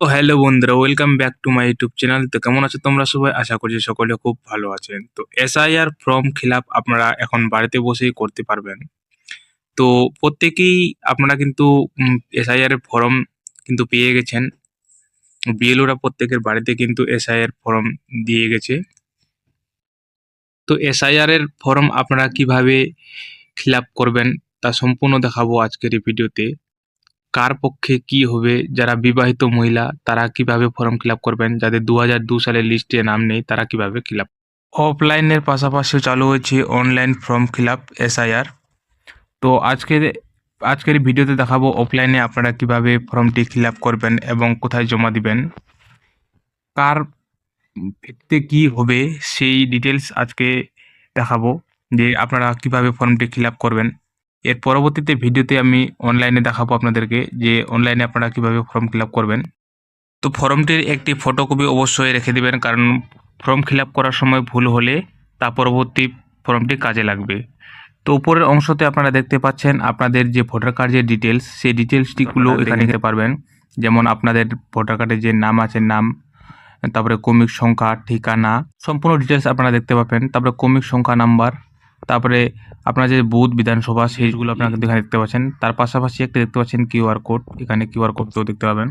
তো হ্যালো বন্ধুরা welcome back to my YouTube channel তো কেমন আছো তোমরা সবাই? আশা করছি সকলে খুব ভালো আছেন। তো এসআইআর ফর্ম ফিল আপ আপনারা এখন বাড়িতে বসেই করতে পারবেন। তো প্রত্যেকেই আপনারা কিন্তু এসআইআর এর ফর্ম কিন্তু পেয়ে গেছেন। বিএলওরা প্রত্যেকের বাড়িতে কিন্তু এসআইআর ফর্ম দিয়ে গেছে। তো এসআইআর এর ফর্ম আপনারা কীভাবে ফিল করবেন তা সম্পূর্ণ দেখাবো আজকের এই ভিডিওতে কার পক্ষে কি হবে, যারা বিবাহিত মহিলা, তারা কীভাবে ফর্ম ফিল করবেন, যাদের দু সালের লিস্টে নাম নেই, তারা কীভাবে ফিল অফলাইনের পাশাপাশি চালু হয়েছে online form fill up SIR তো আজকের আজকের ভিডিওতে দেখাবো অফলাইনে আপনারা কীভাবে ফর্মটি ফিল করবেন এবং কোথায় জমা দিবেন। কার ভিত্তিতে কি হবে, সেই ডিটেলস আজকে দেখাবো, যে আপনারা কীভাবে ফর্মটি ফিল করবেন। এর পরবর্তীতে ভিডিওতে আমি অনলাইনে দেখাবো আপনাদেরকে যে অনলাইনে আপনারা কীভাবে ফর্ম ফিল আপ করবেন। তো ফর্মটির একটি ফটোকপি অবশ্যই রেখে দেবেন কারণ ফর্ম ফিল আপ করার সময় ভুল হলে তা পরবর্তী ফর্মটি কাজে লাগবে। তো উপরের অংশতে আপনারা দেখতে পাচ্ছেন আপনাদের যে ভোটার কার্ডের ডিটেলস সেই ডিটেলসটিগুলো এখানে নিতে পারবেন। যেমন আপনাদের ভোটার কার্ডে যে নাম আছে নাম তারপরে কমিক সংখ্যা ঠিকানা সম্পূর্ণ ডিটেলস আপনারা দেখতে পাবেন। তারপরে কমিক সংখ্যা নাম্বার তারপরে আপনার যে বুথ, বিধানসভা, সেইগুলো আপনারা কিন্তু এখানে দেখতে পাচ্ছেন। তার পাশাপাশি একটা দেখতে পাচ্ছেন কিউআর কোড। এখানে কিউআর কোডটাও দেখতে পাবেন।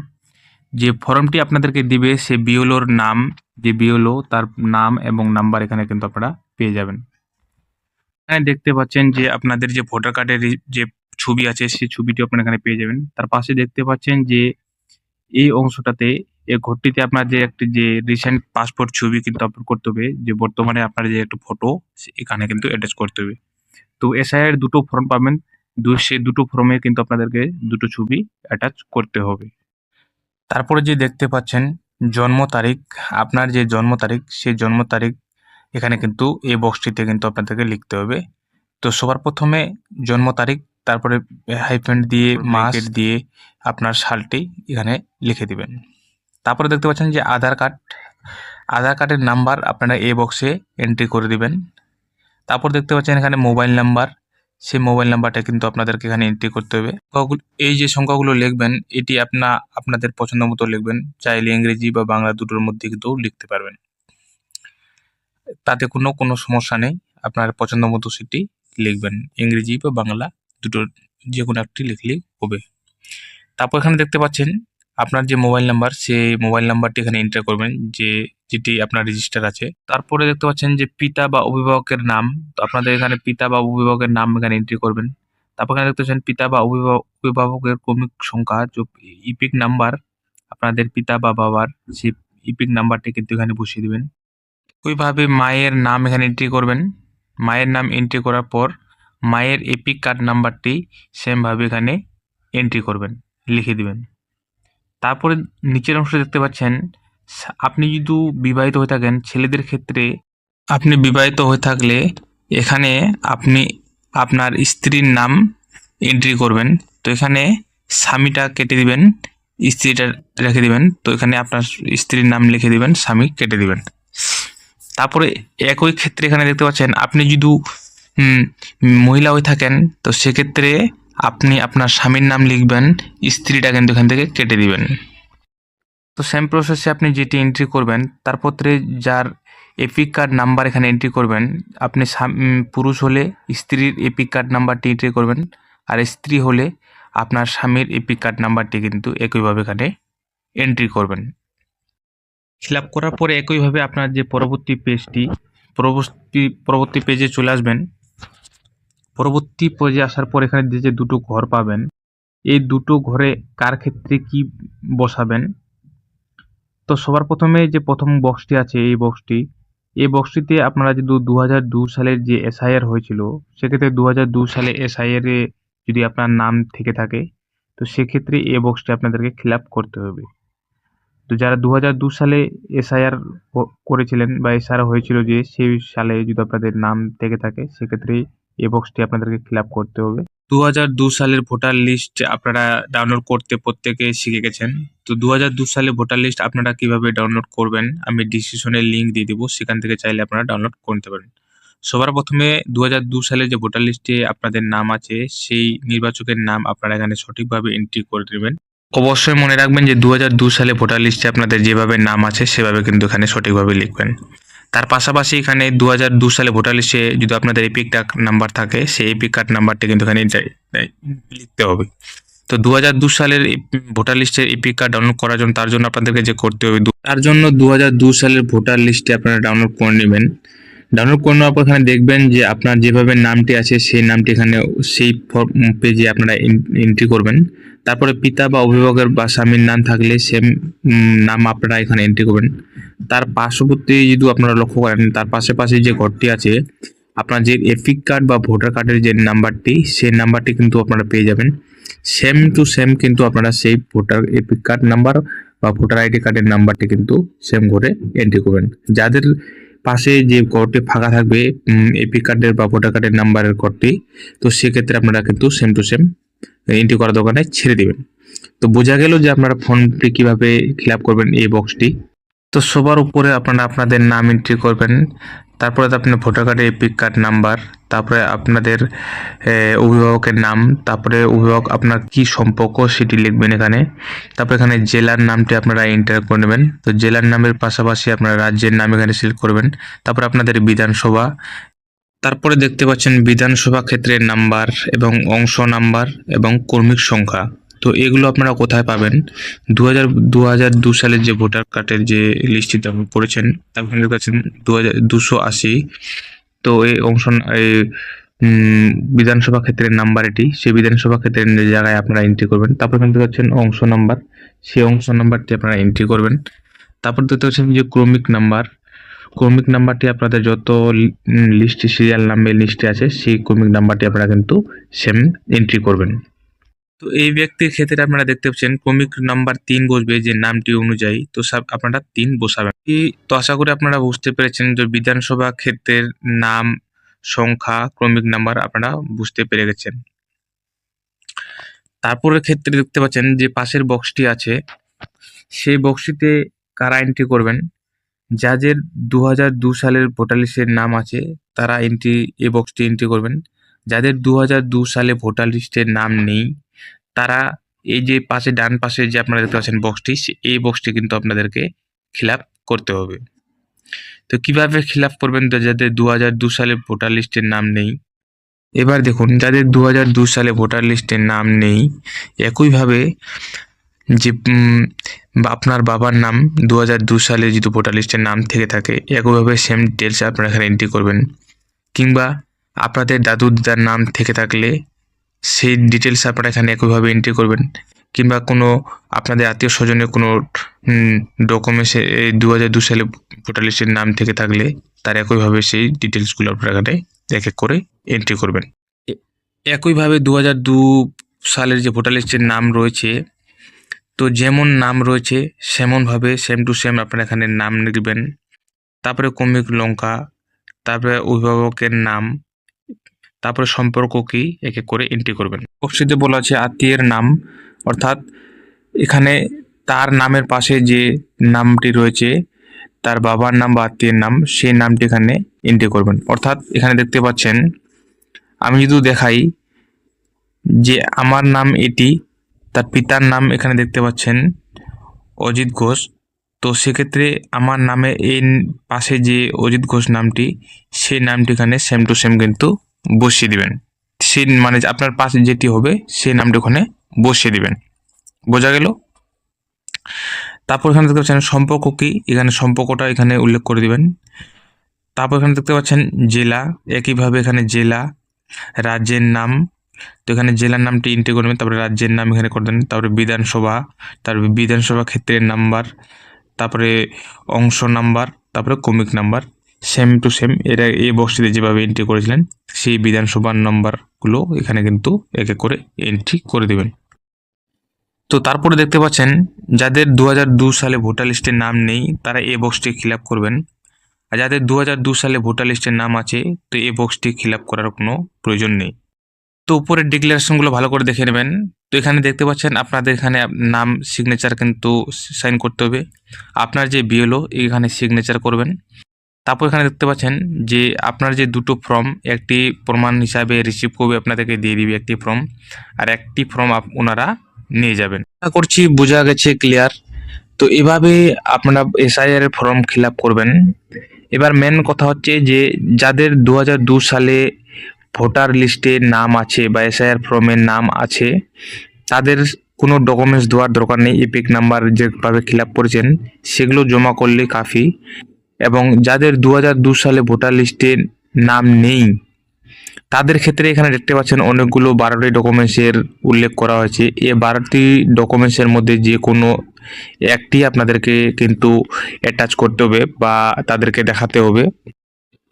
যে ফর্মটি আপনাদেরকে দিবে, সে বিওলোর নাম, যে বিওলো, তার নাম এবং নাম্বার এখানে কিন্তু আপনারা পেয়ে যাবেন। এখানে দেখতে পাচ্ছেন যে আপনাদের যে ভোটার কার্ডের যে ছবি আছে সেই ছবিটি আপনারা এখানে পেয়ে যাবেন। তার পাশে দেখতে পাচ্ছেন যে এই অংশটাতে এই ঘরটিতে আপনার যে একটি যে রিসেন্ট পাসপোর্ট ছবি কিন্তু আপলোড করতে হবে যে বর্তমানে আপনার যে একটু ফটো এখানে কিন্তু অ্যাটাচ করতে হবে। তো এসআইয়ের দুটো ফর্ম পাবেন দু সেই দুটো ফর্মে কিন্তু আপনাদেরকে দুটো ছবি অ্যাটাচ করতে হবে। তারপরে যে দেখতে পাচ্ছেন জন্ম তারিখ আপনার যে জন্ম তারিখ সেই জন্ম তারিখ এখানে কিন্তু এই বক্সটিতে কিন্তু আপনাদেরকে লিখতে হবে। তো সবার প্রথমে জন্ম তারিখ তারপরে হাইফেন্ট দিয়ে মাস দিয়ে আপনার সালটি এখানে লিখে দিবেন। তারপরে দেখতে পাচ্ছেন যে আধার কার্ড, আধার কার্ডের নাম্বার আপনারা এ বক্সে এন্ট্রি করে দিবেন। তারপর দেখতে পাচ্ছেন এখানে মোবাইল নাম্বার সেই মোবাইল নাম্বারটা কিন্তু আপনাদেরকে এখানে এন্ট্রি করতে হবে। এই যে সংখ্যাগুলো লিখবেন, এটি আপনা, আপনাদের পছন্দ মতো লিখবেন। চাইলে ইংরেজি বা বাংলা দুটোর মধ্যে কিন্তু লিখতে পারবেন। তাতে কোনো কোনো সমস্যা নেই। আপনার পছন্দ মতো সেটি লিখবেন। ইংরেজি বা বাংলা দুটোর যে কোনো একটি লিখলেই হবে। তারপর এখানে দেখতে পাচ্ছেন আপনার যে মোবাইল নাম্বার সেই মোবাইল নাম্বারটি এখানে এন্টার করবেন, যে যেটি আপনার রেজিস্টার আছে। তারপরে দেখতে পাচ্ছেন যে পিতা বা অভিভাবকের নাম। তো আপনাদের এখানে পিতা বা অভিভাবকের নাম এখানে এন্ট্রি করবেন। তারপর এখানে দেখতে পাচ্ছেন পিতা বা অভিভাবক অভিভাবকের ক্রমিক সংখ্যা, যে ইপিক নাম্বার আপনাদের পিতা বা বাবার, সেই ইপিক নাম্বারটি কিন্তু এখানে বসিয়ে দিবেন। ওইভাবে মায়ের নাম এখানে এন্ট্রি করবেন। মায়ের নাম এন্ট্রি করার পর মায়ের এপিক কার্ড নাম্বারটি সেমভাবে এখানে এন্ট্রি করবেন, লিখে দিবেন। তারপরে নিচের অংশ দেখতে পাচ্ছেন, আপনি যদি বিবাহিত হয়ে থাকেন, ছেলেদের ক্ষেত্রে আপনি বিবাহিত হয়ে থাকলে এখানে আপনি আপনার স্ত্রীর নাম এন্ট্রি করবেন। তো এখানে স্বামীটা কেটে দিবেন, স্ত্রীটা রেখে দিবেন। তো এখানে আপনার স্ত্রীর নাম লিখে দিবেন, স্বামী কেটে দিবেন। তারপরে একই ক্ষেত্রে এখানে দেখতে পাচ্ছেন, আপনি যদি মহিলা হয়ে থাকেন, তো সেক্ষেত্রে আপনি আপনার স্বামীর নাম লিখবেন, স্ত্রীটা কিন্তু এখান থেকে কেটে দিবেন। তো সেম প্রসেসে আপনি যেটি এন্ট্রি করবেন, তার পত্রে যার এপিক কার্ড নাম্বার এখানে এন্ট্রি করবেন, আপনি পুরুষ হলে স্ত্রীর এপিক কার্ড নাম্বারটি এন্ট্রি করবেন, আর স্ত্রী হলে আপনার স্বামীর এপিক কার্ড নাম্বারটি কিন্তু একইভাবে এখানে এন্ট্রি করবেন। ফিল করার পরে একইভাবে আপনার যে পরবর্তী পেজটি পরবর্তী পরবর্তী পেজে চলে আসবেন পরবর্তী পেজে আসার পর এখানে যে দুটো ঘর পাবেন, এই দুটো ঘরে কার ক্ষেত্রে কি বসাবেন? তো সবার প্রথমে যে প্রথম বক্সটি আছে, এই বক্সটি এই বক্সটিতে আপনারা যদি দু সালের যে এসআইআর হয়েছিল, সেক্ষেত্রে দু সালে এসআইআর এ যদি আপনার নাম থেকে থাকে, তো সেক্ষেত্রে এই বক্সটি আপনাদেরকে ফিল করতে হবে। তো যারা দু হাজার দু সালে এসআইআর করেছিলেন বা এসআর হয়েছিল যে, সেই সালে যদি আপনাদের নাম থেকে থাকে, সেক্ষেত্রে এই বক্সটি আপনাদেরকে ফিল করতে হবে। দু সালের ভোটার লিস্ট আপনারা ডাউনলোড করতে প্রত্যেকে শিখে গেছেন। তো দু সালে ভোটার লিস্ট আপনারা কীভাবে ডাউনলোড করবেন, আমি ডিসক্রিপশনের লিঙ্ক দিয়ে দেবো। সেখান থেকে চাইলে আপনারা ডাউনলোড করতে পারেন। সবার প্রথমে দু সালে যে ভোটার লিস্টে আপনাদের নাম আছে, সেই নির্বাচকের নাম আপনারা এখানে সঠিকভাবে এন্ট্রি করে দেবেন। অবশ্যই মনে রাখবেন যে দু সালে ভোটার লিস্টে আপনাদের যেভাবে নাম আছে, সেভাবে কিন্তু এখানে সঠিকভাবে লিখবেন। তার পাশাপাশি এখানে দু হাজার দু সালে ভোটার লিস্টে যদি আপনাদের এপিক কার্ড নাম্বার থাকে, সেই এপিক কার্ড নাম্বারটি কিন্তু এখানে লিখতে হবে। তো দু হাজার দু সালের ভোটার লিস্টের এপিক কার্ড ডাউনলোড করার জন্য তার জন্য আপনাদেরকে যে করতে হবে, তার জন্য দু হাজার দু সালের ভোটার লিস্টে আপনারা ডাউনলোড করে নেবেন। ডাউনলোড করে নেওয়ার পর এখানে দেখবেন যে আপনার যেভাবে নামটি আছে, সেই নামটি এখানে সেই পেজে আপনারা এন্ট্রি করবেন। তারপরে পিতা বা অভিভাবকের বা স্বামীর নাম থাকলে সেম নাম আপনারা এখানে এন্ট্রি করবেন। তার পার্শ্ববর্তী যদি আপনারা লক্ষ্য করেন, তার পাশে পাশে যে ঘরটি আছে, আপনার যে এপিক কার্ড বা ভোটার কার্ডের যে নাম্বারটি, সেই নাম্বারটি কিন্তু আপনারা পেয়ে যাবেন। সেম টু সেম কিন্তু আপনারা সেই ভোটার এপিক কার্ড নাম্বার বা ভোটার আইডি কার্ডের নাম্বারটি কিন্তু সেম করে এন্ট্রি করবেন। যাদের পাশে যে ঘরটি ফাঁকা থাকবে এপি কার্ডের বা ভোটার কার্ডের নাম্বারের ঘরটি তো সেক্ষেত্রে আপনারা কিন্তু সেম টু সেম এন্ট্রি করা দোকানে ছেড়ে দেবেন। তো বোঝা গেল যে আপনারা ফর্মটি কীভাবে ফিল করবেন এই বক্সটি তো সবার উপরে আপনারা আপনাদের নাম এন্ট্রি করবেন, তারপরে আপনার ভোটার কার্ডের এপিক কার্ড নাম্বার, তারপরে আপনাদের অভিভাবকের নাম, তারপরে অভিভাবক আপনার কি সম্পর্ক সেটি লিখবেন এখানে, তারপরে এখানে জেলার নামটি আপনারা এন্টার করে নেবেন, তো জেলার নামের পাশাপাশি আপনারা রাজ্যের নাম এখানে সিলেক্ট করবেন, তারপর আপনাদের বিধানসভা, তারপরে দেখতে পাচ্ছেন বিধানসভা ক্ষেত্রের নাম্বার এবং অংশ নাম্বার এবং কর্মীর সংখ্যা। তো এগুলো আপনারা কোথায় পাবেন? দু হাজার দু হাজার দু সালের যে ভোটার কার্ডের যে লিস্টটি ডাউনলোড করেছেন তারপরে কাছে দু হাজার দুশো আশি। তো এই অংশ এই বিধানসভা ক্ষেত্রের নাম্বার এটি। সেই বিধানসভা ক্ষেত্রের জায়গায় আপনারা এন্ট্রি করবেন, তারপর দেখতে পাচ্ছেন অংশ নাম্বার। সেই অংশ নাম্বারটি আপনারা এন্ট্রি করবেন। তারপর দেখতে পাচ্ছেন যে ক্রমিক নাম্বার। ক্রমিক নাম্বারটি আপনাদের যত লিস্টে সিরিয়াল নাম্বার লিস্টে আছে, সেই ক্রমিক নাম্বারটি আপনারা কিন্তু সেম এন্ট্রি করবেন। তো এই ব্যক্তির ক্ষেত্রে আপনারা দেখতে পাচ্ছেন ক্রমিক নাম্বার তিন বসবে যে নামটি অনুযায়ী। তো সব আপনারা তিন বসাবেন। তো আশা করি আপনারা বুঝতে পেরেছেন যে বিধানসভা ক্ষেত্রের নাম, সংখ্যা, ক্রমিক নাম্বার আপনারা বুঝতে পেরে গেছেন। তারপরের ক্ষেত্রে দেখতে পাচ্ছেন যে পাশের বক্সটি আছে। সেই বক্সটিতে কারা এন্ট্রি করবেন? যাদের দু হাজার দু সালের ভোটার নাম আছে, তারা এন্ট্রি এই বক্সটি এন্ট্রি করবেন। যাদের দু হাজার দু সালে ভোটার লিস্টের নাম নেই তারা এই যে পাশে, ডান পাশে যে আপনারা দেখতে পাচ্ছেন বক্সটি এই বক্সটি কিন্তু আপনাদেরকে ফিল করতে হবে। তো কীভাবে ফিল করবেন যাদের দু হাজার দু সালে ভোটার লিস্টের নাম নেই? এবার দেখুন, যাদের দু হাজার দু সালে ভোটার লিস্টের নাম নেই, একইভাবে যে আপনার বাবার নাম দু হাজার দু সালে যদি ভোটার লিস্টের নাম থেকে থাকে, একইভাবে সেম ডিটেলস আপনারা এখানে এন্ট্রি করবেন। কিংবা আপনাদের দাদু দিদার নাম থেকে থাকলে সেই ডিটেলস আপনারা এখানে একইভাবে এন্ট্রি করবেন, কিংবা কোনো আপনাদের আত্মীয় স্বজনের কোনো ডকুমেন্টসে এই দু হাজার দু সালে ভোটার লিস্টের নাম থেকে থাকলে তার একইভাবে সেই ডিটেলসগুলো আপনারা এখানে এক এক করে এন্ট্রি করবেন। একইভাবে দু হাজার দু সালের যে ভোটার লিস্টের নাম রয়েছে, তো যেমন নাম রয়েছে সেমনভাবে সেম টু সেম আপনারা এখানে নাম লিখবেন। তারপরে কমিক লঙ্কা, তারপরে অভিভাবকের নাম তারপরে সম্পর্ক কি এক করে এন্ট্রি করবেন। বক্সিতে বলা আছে, আত্মীয়ের নাম, অর্থাৎ এখানে তার নামের পাশে যে নামটি রয়েছে, তার বাবার নাম বা আত্মীয়ের নাম, সেই নামটি এখানে এন্ট্রি করবেন। অর্থাৎ এখানে দেখতে পাচ্ছেন, আমি যদি দেখাই যে আমার নাম এটি, তার পিতার নাম এখানে দেখতে পাচ্ছেন, অজিত ঘোষ, তো সেক্ষেত্রে আমার নামে এই পাশে যে অজিত ঘোষ নামটি, সেই নামটি এখানে সেম টু সেম কিন্তু বসিয়ে দিবেন। সে মানে আপনার পাশে যেটি হবে সেই নামটি ওখানে বসিয়ে দিবেন। বোঝা গেল? তারপর এখানে দেখতে পাচ্ছেন সম্পর্ক কি? এখানে সম্পর্কটা এখানে উল্লেখ করে দিবেন। তারপর এখানে দেখতে পাচ্ছেন জেলা, একইভাবে এখানে জেলা, রাজ্যের নাম। তো এখানে জেলার নামটি এন্ট্রি করবেন তারপরে রাজ্যের নাম এখানে করে দেন। তারপরে বিধানসভা তারপরে বিধানসভা ক্ষেত্রের নাম্বার, তারপরে অংশ নাম্বার, তারপরে কমিক নাম্বার। সেম টু সেম এরা এই বক্সটিতে যেভাবে এন্ট্রি করেছিলেন, সেই বিধানসভার নাম্বারগুলো এখানে কিন্তু এক করে এন্ট্রি করে দেবেন। তো তারপরে দেখতে পাচ্ছেন, যাদের দু সালে ভোটার লিস্টের নাম নেই, তারা এই বক্সটি ফিল করবেন। আর যাদের দু সালে ভোটার লিস্টের নাম আছে, তো এই বক্সটি ফিল করার কোনো প্রয়োজন নেই। তো উপরের ডিক্লারেশনগুলো ভালো করে দেখে নেবেন। তো এখানে দেখতে পাচ্ছেন, আপনাদের এখানে নাম সিগনেচার কিন্তু সাইন করতে হবে। আপনার যে বিএলও এখানে সিগনেচার করবেন। তারপর এখানে দেখতে পাচ্ছেন যে আপনার যে দুটো ফর্ম একটি প্রমাণ হিসাবে রিসিভ করবে আপনাদেরকে দিয়ে দিবে একটি ফর্ম আর একটি ফর্ম ওনারা নিয়ে যাবেন। আশা করছি বোঝা গেছে ক্লিয়ার তো এভাবে আপনারা এসআইআর এর ফর্ম ফিল করবেন। এবার মেন কথা হচ্ছে যে যাদের দু সালে ভোটার লিস্টে নাম আছে বা এসআইআর ফর্মের নাম আছে, তাদের কোনো ডকুমেন্টস দেওয়ার দরকার নেই। এপিক নাম্বার যেভাবে ফিল করেছেন, সেগুলো জমা করলে কাফি। এবং যাদের দু সালে ভোটার লিস্টে নাম নেই, তাদের ক্ষেত্রে এখানে দেখতে পাচ্ছেন অনেকগুলো বারোটি ডকুমেন্টসের উল্লেখ করা হয়েছে। এ বারোটি ডকুমেন্টসের মধ্যে যে কোনো একটি আপনাদেরকে কিন্তু অ্যাটাচ করতে হবে বা তাদেরকে দেখাতে হবে।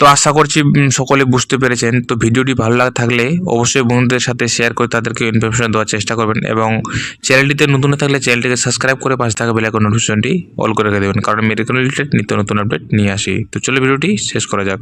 তো আশা করছি সকলে বুঝতে পেরেছেন। তো ভিডিওটি ভালো লাগা থাকলে অবশ্যই বন্ধুদের সাথে শেয়ার করে তাদেরকে ইনফরমেশন দেওয়ার চেষ্টা করবেন এবং চ্যানেলটিতে নতুন থাকলে চ্যানেলটিকে সাবস্ক্রাইব করে পাশে থাকা বেলাইকন নোটিফিকেশনটি অল করে রেখে দেবেন। কারণ মেডিকেল রিলেটেড নিত্য নতুন আপডেট নিয়ে আসি। তো চলে ভিডিওটি শেষ করা যাক।